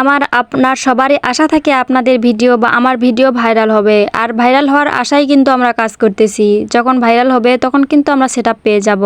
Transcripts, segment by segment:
আমার আপনার সবারই আশা থাকে আপনাদের ভিডিও বা আমার ভিডিও ভাইরাল হবে। আর ভাইরাল হওয়ার আশাই কিন্তু আমরা কাজ করতেছি। যখন ভাইরাল হবে, তখন কিন্তু আমরা সেটা পেয়ে যাব।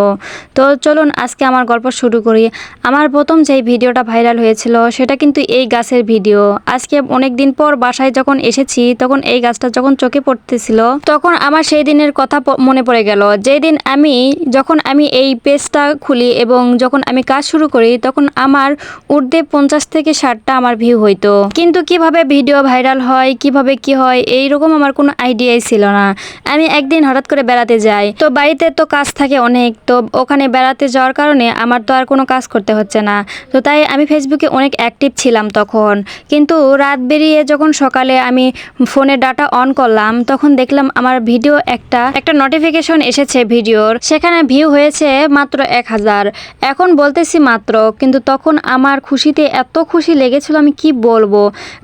তো চলুন আজকে আমার গল্প শুরু করি। আমার প্রথম যেই ভিডিওটা ভাইরাল হয়েছিল, সেটা কিন্তু এই গাছের ভিডিও। আজকে অনেক দিন পর বাসায় যখন এসেছি, তখন এই গাছটা যখন চোখে পড়তেছিল, তখন আমার সেই দিনের কথা মনে পড়ে গেল। যেই দিন আমি, যখন আমি এই পেজটা খুলি এবং যখন আমি কাজ শুরু করি, তখন আমার ঊর্ধ্বে পঞ্চাশ থেকে ষাটটা আমার ভিউ হইতো কিন্তু কীভাবে ভিডিও ভাইরাল হয়, কীভাবে কি হয়, এইরকম আমার কোনো আইডিয়াই ছিল না। আমি একদিন হঠাৎ করে বেড়াতে যাই। তো বাড়িতে তো কাজ থাকে অনেক। তো ওখানে বেড়াতে যাওয়ার কারণে আমার তো আর কোনো কাজ করতে হচ্ছে না। তো তাই আমি ফেসবুকে অনেক অ্যাক্টিভ ছিলাম তখন। কিন্তু রাত বেরিয়ে যখন সকালে আমি ফোনে ডাটা অন করলাম, তখন দেখলাম আমার ভিডিও একটা একটা নোটিফিকেশন এসেছে ভিডিওর সেখানে ভিউ হয়েছে মাত্র এক হাজার। এখন বলতেছি মাত্র। কিন্তু তখন আমার খুশিতে এত খুশি লেগেছিল, আমি কি বলব?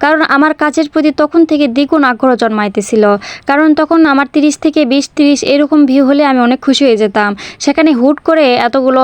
কারণ আমার কাজের প্রতি তখন থেকে দ্বিগুণ আগ্রহ জন্মাইতেছিল। কারণ তখন আমার তিরিশ থেকে বিশ তিরিশ এরকম ভিউ হলে আমি অনেক খুশি হয়ে যেতাম। সেখানে হুট করে এতগুলো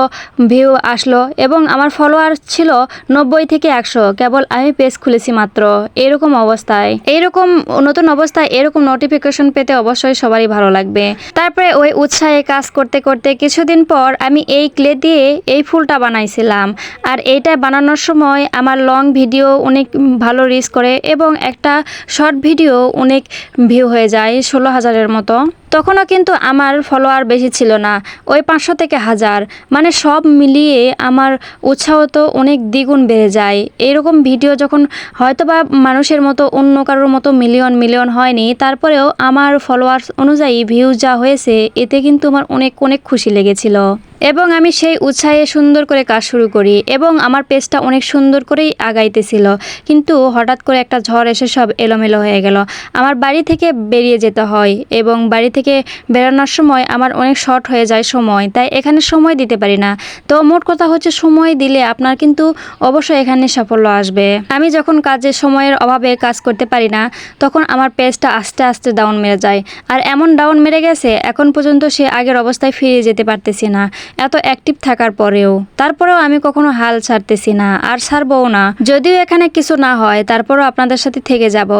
ভিউ আসলো এবং আমার ফলোয়ার ছিল নব্বই থেকে একশো। কেবল আমি পেজ খুলেছি মাত্র। এরকম অবস্থায়। এইরকম নতুন অবস্থায় এরকম নোটিফিকেশন পেতে অবশ্যই সবারই ভালো লাগবে। তারপরে ওই উৎসাহে কাজ করতে করতে কিছুদিন পর আমি এই ক্লে দিয়ে এই ফুলটা বানাইছিলাম। আর এইটা বানানোর সময় আমার লং ভিডিও অনেক ভালো রিচ করে এবং একটা শর্ট ভিডিও অনেক ভিউ হয়ে যায়, ষোলো হাজারের মতো। তখনও কিন্তু আমার ফলোয়ার বেশি ছিল না, ওই পাঁচশো থেকে হাজার। মানে সব মিলিয়ে আমার উৎসাহ তো অনেক দ্বিগুণ বেড়ে যায়। এরকম ভিডিও যখন হয়তো বা মানুষের মতো অন্য কারোর মতো মিলিয়ন মিলিয়ন হয়নি, তারপরেও আমার ফলোয়ার্স অনুযায়ী ভিউ যা হয়েছে, এতে কিন্তু আমার অনেক অনেক খুশি লেগেছিল। এবং আমি সেই উৎসাহে সুন্দর করে কাজ শুরু করি এবং আমার পেজটা অনেক সুন্দর করেই আগাইতেছিল। কিন্তু হঠাৎ করে একটা ঝড় এসে সব এলোমেলো হয়ে গেল। আমার বাড়ি থেকে বেরিয়ে যেতে হয় এবং বাড়ি থেকে বেরোনোর সময় আমার অনেক শর্ট হয়ে যায় সময়, তাই এখানে সময় দিতে পারি না। তো মোট কথা হচ্ছে সময় দিলে আপনার কিন্তু অবশ্যই এখানে সাফল্য আসবে। আমি যখন কাজের সময়ের অভাবে কাজ করতে পারি না, তখন আমার পেজটা আস্তে আস্তে ডাউন মেরে যায়। আর এমন ডাউন মেরে গেছে, এখন পর্যন্ত সে আগের অবস্থায় ফিরে যেতে পারতেছি না। এত অ্যাক্টিভ থাকার পরেও। তারপরেও আমি কখনো হাল ছাড়তেছি না, আর ছাড়বও না। যদিও এখানে কিছু না হয়, তারপরও আপনাদের সাথে থেকে যাব।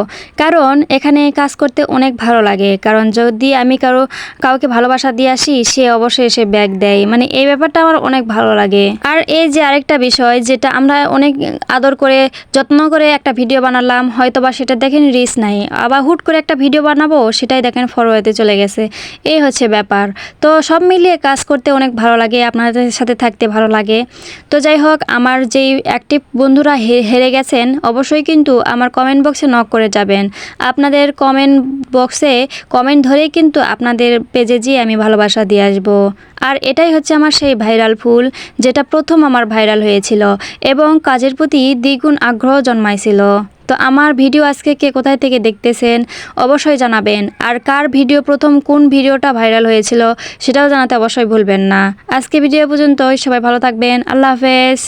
কারণ এখানে কাজ করতে অনেক ভালো লাগে। কারণ যদি কারও, কাউকে ভালোবাসা দিয়ে আসি, সে অবশ্যই এসে ব্যাগ দেয়। মানে এই ব্যাপারটা আমার অনেক ভালো লাগে। আর এই যে আরেকটা বিষয়, যেটা আমরা অনেক আদর করে, যত্ন করে একটা ভিডিও বানালাম হয়তো বা সেটা দেখেন রিস নাই। আবার হুট করে একটা ভিডিও বানাবো, সেটাই দেখেন ফরওয়ার্ডে চলে গেছে। এই হচ্ছে ব্যাপার। তো সব মিলিয়ে কাজ করতে অনেক ভালো লাগে, আপনাদের সাথে থাকতে ভালো লাগে। তো যাই হোক, আমার যেই অ্যাক্টিভ বন্ধুরা হেরে গেছেন, অবশ্যই কিন্তু আমার কমেন্ট বক্সে নক করে যাবেন। আপনাদের কমেন্ট বক্সে কমেন্ট ধরেই কিন্তু আপনাদের পেজে যেয়ে আমি ভালোবাসা দিয়ে আসব। আর এটাই হচ্ছে আমার সেই ভাইরাল ফুল, যেটা প্রথম আমার ভাইরাল হয়েছিল এবং কাজের প্রতি দ্বিগুণ আগ্রহ জন্মাইছিল। তো আমার ভিডিও আজকে কে কোথায় থেকে দেখতেছেন, অবশ্যই জানাবেন। আর কার ভিডিও প্রথম কোন ভিডিওটা ভাইরাল হয়েছিল, সেটাও জানাতে অবশ্যই ভুলবেন না। আজকে ভিডিও পর্যন্তই, সবাই ভালো থাকবেন, আল্লাহ হাফেজ।